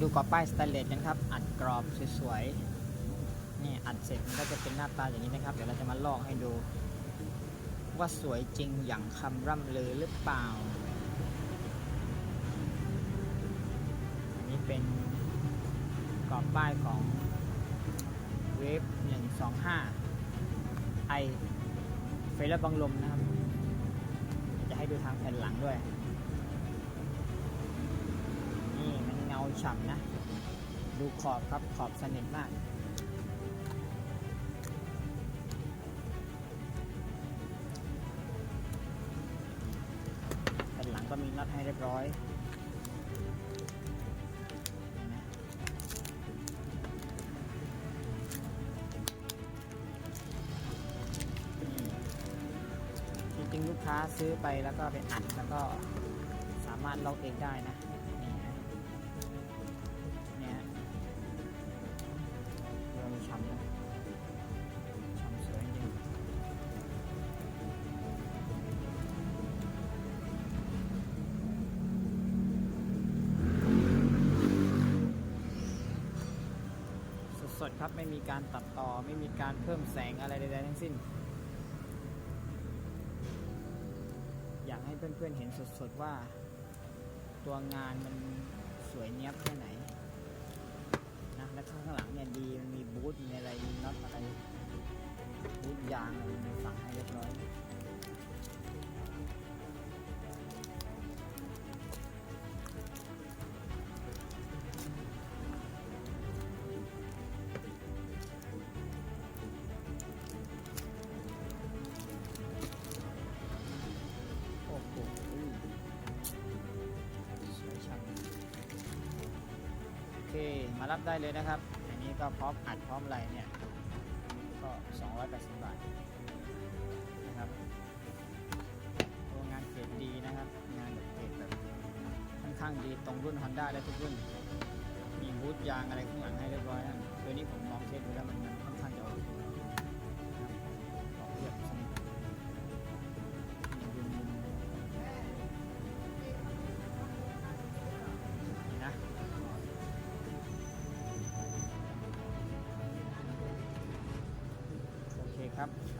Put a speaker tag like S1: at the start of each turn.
S1: ดูกรอบป้ายสแตนเลสกันครับ อัดกรอบสวยๆ นี่อัดเสร็จมันก็จะเป็นหน้าตาอย่างนี้นะครับ เดี๋ยวเราจะมาลอกให้ดู ว่าสวยจริงอย่างคำร่ำลือหรือเปล่า อันนี้เป็นกรอบป้ายของเวฟ125 ไอเฟรบังลมนะครับ จะให้ดูทางแผ่นหลังด้วย นี่มันเงา ฉ่ำนะ ดูขอบครับขอบสนิทมากแผ่นหลังก็มีน็อตให้เรียบร้อยจริงๆลูกค้าซื้อไปแล้วก็ไปอัดแล้วก็สามารถล็อกเองได้นะ สดครับไม่มีการตัดต่อไม่มีการเพิ่มแสงอะไรใดๆทั้งสิ้น อยากให้เพื่อนๆเห็นสดๆว่า ตัวงานมันสวยเนี้ยบแค่ไหนนะและข้างหลังเนี่ยดีมันมี เค มารับได้เลยนะครับ อันนี้ก็พร้อมอัดพร้อมอะไรเนี่ย ก็ 280 บาทนะครับตัวงานเกรดดีนะครับ งานเกรดแบบค่อนข้างดีตรงรุ่น Honda และทุกรุ่น มีบูทยางอะไรข้างหลังให้เรียบร้อยนะตัวนี้ผมลองเช็คดูแล้วมันมันค่อน ครับ